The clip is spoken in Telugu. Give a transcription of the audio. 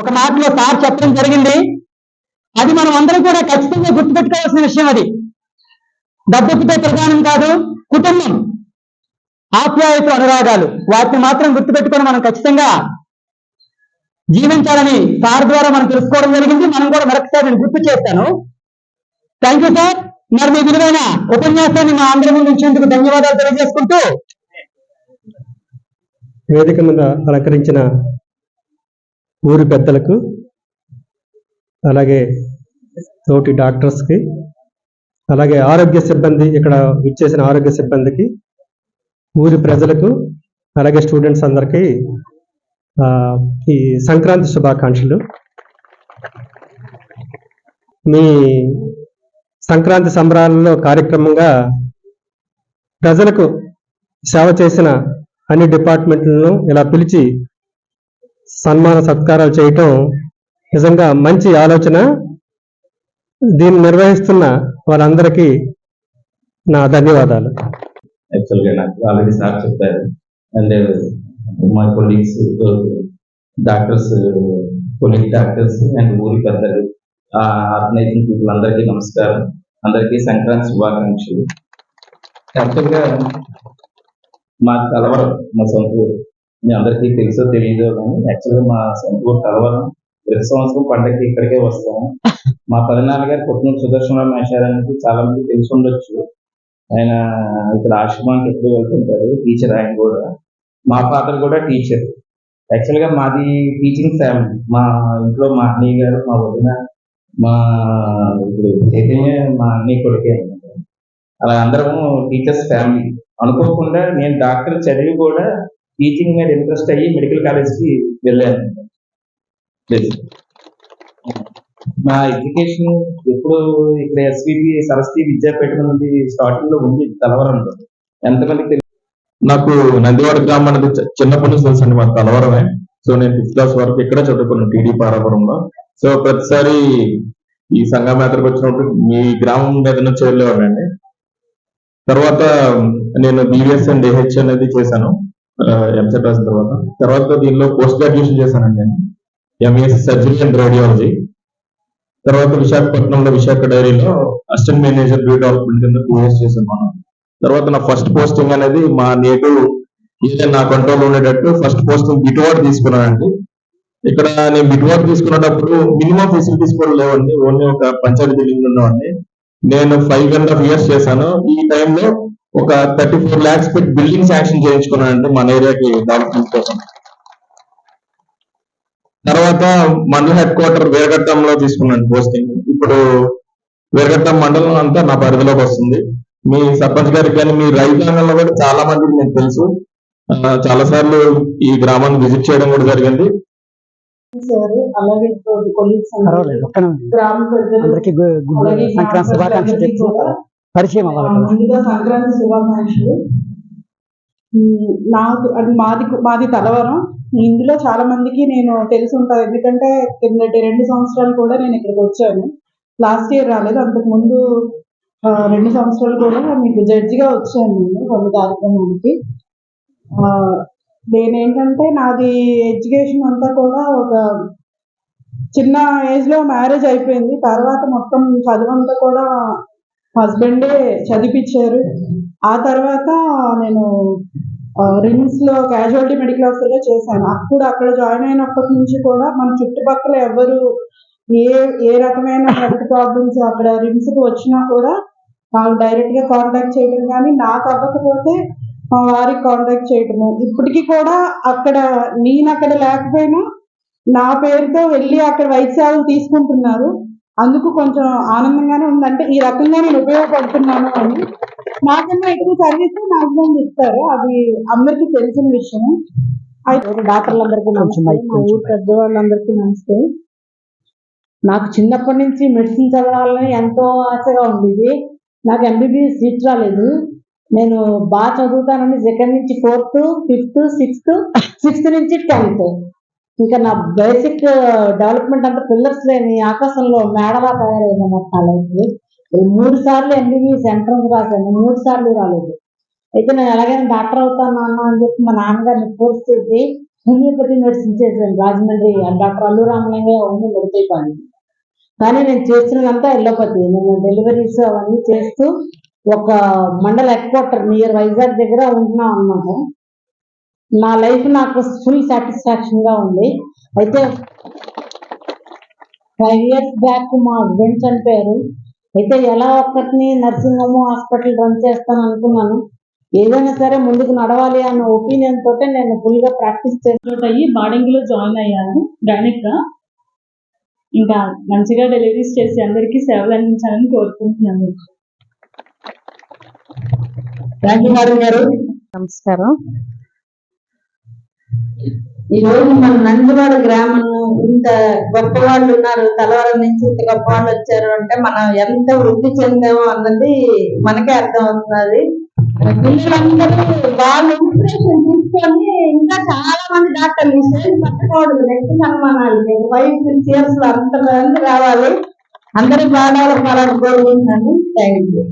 ఒక మాటలో సార్ చెప్పడం జరిగింది. అది మనం అందరం కూడా ఖచ్చితంగా గుర్తుపెట్టుకోవాల్సిన విషయం అది. డబ్బుకితో ప్రధానం కాదు కుటుంబం. ఆప్యాయత అనురాగాలు. వాటిని మాత్రం గుర్తుపెట్టుకొని మనం ఖచ్చితంగా జీవించాలని సార్ ద్వారా మనం తెలుసుకోవడం జరిగింది. మనం కూడా మరొకసారి నేను గుర్తు చేస్తాను. థ్యాంక్ యూ సార్ మరి మీ విలువైన ఉపన్యాసాన్ని మా అందరి ముందు ఉంచేందుకు ధన్యవాదాలు తెలియజేసుకుంటూ వేదిక మీద అలంకరించిన ఊరి పెద్దలకు అలాగే తోటి డాక్టర్స్కి అలాగే ఆరోగ్య సిబ్బంది ఇక్కడ విచ్చేసిన ఆరోగ్య సిబ్బందికి ఊరి ప్రజలకు అలాగే స్టూడెంట్స్ అందరికీ ఈ సంక్రాంతి శుభాకాంక్షలు. మీ సంక్రాంతి సంబరాలలో కార్యక్రమంగా ప్రజలకు సేవ చేసిన అన్ని డిపార్ట్మెంట్లను ఇలా పిలిచి సన్మాన సత్కారాలు చేయటం నిజంగా మంచి ఆలోచన. దీన్ని నిర్వహిస్తున్న వారందరికీ నా ధన్యవాదాలు. యాక్చువల్గా నాకు ఆల్రెడీ సార్ చెప్పారు. అండ్ మా colleagues doctors colleague doctors and ఊరి పెద్దలు ఆర్గనైజింగ్ పీపుల్ అందరికీ నమస్కారం. అందరికీ సంక్రాంతి శుభాకాంక్షలు. యాక్చువల్గా మా కలవరం మా సొంత ఊరు. మీ అందరికీ తెలుసో తెలియదో కానీ యాక్చువల్గా మా సొంత ఊరు కలవరం ప్రతి సంవత్సరం పండగకి ఇక్కడికే వస్తాము. మా పదినాన్న గారు పుట్టిన సుదర్శనరావు మహేశ్వరానికి చాలా మంది తెలిసి ఉండొచ్చు. ఆయన ఇక్కడ ఆశ్రమానికి ఎప్పుడు వెళ్తుంటారు. టీచర్ ఆయన కూడా. మా ఫాదర్ కూడా టీచర్. యాక్చువల్గా మాది టీచింగ్ ఫ్యామిలీ. మా ఇంట్లో మా అన్నయ్య గారు మా వదిన మా ఇప్పుడు చైతన్య మా అన్నయ్య కొడుకే అలా అందరము టీచర్స్ ఫ్యామిలీ. అనుకోకుండా నేను డాక్టర్ చదివి కూడా టీచింగ్ మీద ఇంట్రెస్ట్ అయ్యి మెడికల్ కాలేజ్కి వెళ్ళాను. నా ఎడ్యుకేషన్ ఎప్పుడు ఇక్కడ ఎస్విపి సరస్వతి విద్యాపీఠం నుండి స్టార్టింగ్లో ఉంది కలవరంలో ఎంతమందికి తెలుసు నాకు నందివాడ గ్రామం అనేది చిన్నప్పటి నుంచి తెలుసు అండి మాకు కలవరమే సో నేను ఫిఫ్త్ క్లాస్ వరకు ఇక్కడ చదువుకున్నాను టీడీ పారాపురంలో. సో ప్రతిసారి ఈ సంఘమేతరకు వచ్చినప్పుడు మీ గ్రామం మీద నుంచి వెళ్ళేవాడిని తర్వాత నేను బీవీఎస్ అండ్ ఏహెచ్ అనేది చేశాను. ఎంసెట్ రాసిన తర్వాత. తర్వాత దీనిలో పోస్ట్ గ్రాడ్యుయేషన్ చేశానండి నేను. ఎంఎస్ సర్జరీ అండ్ రేడియాలజీ తర్వాత విశాఖపట్నంలో విశాఖ డైరీలో అసిస్టెంట్ మేనేజర్ బ్యూటీ డెవలప్మెంట్ కింద టూ ఇయర్స్ చేశాను మనం. తర్వాత నా ఫస్ట్ పోస్టింగ్ అనేది మా నేటివ్ ఏదైనా నా కంట్రోల్ ఉండేటట్టు ఫస్ట్ పోస్టింగ్ బిటువాడు తీసుకున్నానండి ఇక్కడ నేను బిటువాడు తీసుకునేటప్పుడు మినిమం ఫెసిలిటీస్ కూడా లేవండి. ఓన్లీ ఒక పంచాయతీ బిల్డింగ్ ఉన్నవాడిని నేను ఫైవ్ అండ్ హాఫ్ ఇయర్స్ చేశాను. ఈ టైంలో ఒక థర్టీ ఫోర్ ల్యాక్స్ పెట్టి బిల్డింగ్ శాంక్షన్ చేయించుకున్నానండి మన ఏరియాకి డెవలప్మెంట్ కోసం తర్వాత మండల హెడ్ క్వార్టర్ వీరఘట్టంలో తీసుకున్నాను పోస్టింగ్ ఇప్పుడు వీరఘట్టం మండలం అంతా నా పరిధిలోకి వస్తుంది. మీ సర్పంచ్ గారికి కానీ మీ రైతాంగంలో కూడా చాలా మందికి మీకు తెలుసు. చాలా సార్లు ఈ గ్రామాన్ని విజిట్ చేయడం కూడా జరిగింది. అలాగే. గ్రామ ప్రజలు సంక్రాంతి శుభాకాంక్షలు పరిచయం అవ్వాలి సంక్రాంతి శుభాకాంక్షలు. నాకు అది మాది మాది తలవరం. ఇందులో చాలా మందికి నేను తెలిసి ఉంటాను ఎందుకంటే కిందటి రెండు సంవత్సరాలు కూడా నేను ఇక్కడికి వచ్చాను. లాస్ట్ ఇయర్ రాలేదు. అంతకు ముందు రెండు సంవత్సరాలు కూడా మీకు జడ్జిగా వచ్చాను నేను కొన్ని కార్యక్రమానికి నేనేంటంటే నాది ఎడ్యుకేషన్ అంతా కూడా ఒక చిన్న ఏజ్లో మ్యారేజ్ అయిపోయింది. తర్వాత మొత్తం చదువంతా కూడా హస్బెండే చదివించారు ఆ తర్వాత నేను రిమ్స్లో క్యాజువాలిటీ మెడికల్ ఆఫీసర్గా చేశాను. అప్పుడు అక్కడ జాయిన్ అయినప్పటి నుంచి కూడా మన చుట్టుపక్కల ఎవరు ఏ ఏ రకమైన హెల్త్ ప్రాబ్లమ్స్ అక్కడ రిమ్స్కి వచ్చినా కూడా వాళ్ళు డైరెక్ట్గా కాంటాక్ట్ చేయడం కానీ నాకు అవ్వకపోతే మా వారికి కాంటాక్ట్ చేయటము. ఇప్పటికీ కూడా అక్కడ నేను అక్కడ లేకపోయినా నా పేరుతో వెళ్ళి అక్కడ వైద్య సేవలు తీసుకుంటున్నారు. అందుకు కొంచెం ఆనందంగానే ఉందంటే ఈ రకంగా నేను ఉపయోగపడుతున్నాను అని. నాకన్నా ఎక్కువ సర్వీస్ నా హస్బెండ్ ఇస్తారు అది అందరికీ తెలిసిన విషయం. అయితే డాక్టర్లందరికీ నమస్తే. మా ఊరు పెద్దవాళ్ళందరికీ నమస్తే. నాకు చిన్నప్పటి నుంచి మెడిసిన్ చదవాలని ఎంతో ఆశగా ఉండేది. నాకు ఎంబీబీఎస్ సీట్ రాలేదు. నేను బాగా చదువుతానని సెకండ్ నుంచి ఫోర్త్ ఫిఫ్త్ సిక్స్త్ సిక్స్త్ నుంచి టెన్త్. ఇంకా నా బేసిక్ డెవలప్మెంట్ అంతా పిల్లర్స్ లేని ఆకాశంలో మేడలా తయారైంది నా కాలేజ్ మూడు సార్లు ఎంబీబీఎస్ ఎంట్రన్స్ రాశాను. మూడు సార్లు రాలేదు. అయితే నేను ఎలాగైనా డాక్టర్ అవుతాను నాన్న అని చెప్పి మా నాన్నగారిని ఫోర్స్ చేసి హోమియోపతి మెడిసిన్ చేశాను. రాజమండ్రి డాక్టర్ అల్లు రామలింగయ్య ఉంది మెడికల్ కానీ నేను చేస్తున్నదంతా ఎల్లోపతి నేను డెలివరీస్ అవన్నీ చేస్తూ ఒక మండల హెడ్ క్వార్టర్ నియర్ వైజాగ్ దగ్గర ఉంటున్నాం అన్నమాట. నా లైఫ్ నాకు ఫుల్ సాటిస్ఫాక్షన్గా ఉంది. అయితే ఫైవ్ ఇయర్స్ బ్యాక్ మా హస్బెండ్ చనిపోయారు. అయితే ఎలా ఒక్కటిని నర్సింగ్ హోమ్ హాస్పిటల్ రన్ చేస్తాను అనుకున్నాను. ఏదైనా సరే ముందుకు నడవాలి అన్న ఒపీనియన్ తోటే నేను ఫుల్గా ప్రాక్టీస్ చేస్తాను రిక్రూట్ అయ్యి బార్డింగ్లో జాయిన్ అయ్యాను గైనిక్గా. ఇంకా మంచిగా డెలివరీస్ చేసి అందరికీ సేవలు అందించాలని కోరుకుంటున్నాను. థ్యాంక్ యూ మేడం గారు. నమస్కారం. ఈ రోజు మన నందివాడ గ్రామం ఇంత గొప్ప వాళ్ళు ఉన్నారు తలవరం నుంచి ఇంత గొప్ప వాళ్ళు వచ్చారు అంటే మనం ఎంత వృద్ధి చెందామో అన్నది మనకే అర్థం అవుతున్నది పిల్లలందరూ వాళ్ళు ఇన్స్పిరేషన్ తీసుకొని ఇంకా చాలా మంది డాక్టర్లు స్టేజ్ పట్టకూడదు నెక్స్ట్ సన్మానాలు వైఫ్ సిక్స్ ఇయర్స్లో అంత రావాలి. అందరూ బాగా డెవలప్ కోరుకుంటున్నాను థ్యాంక్ యూ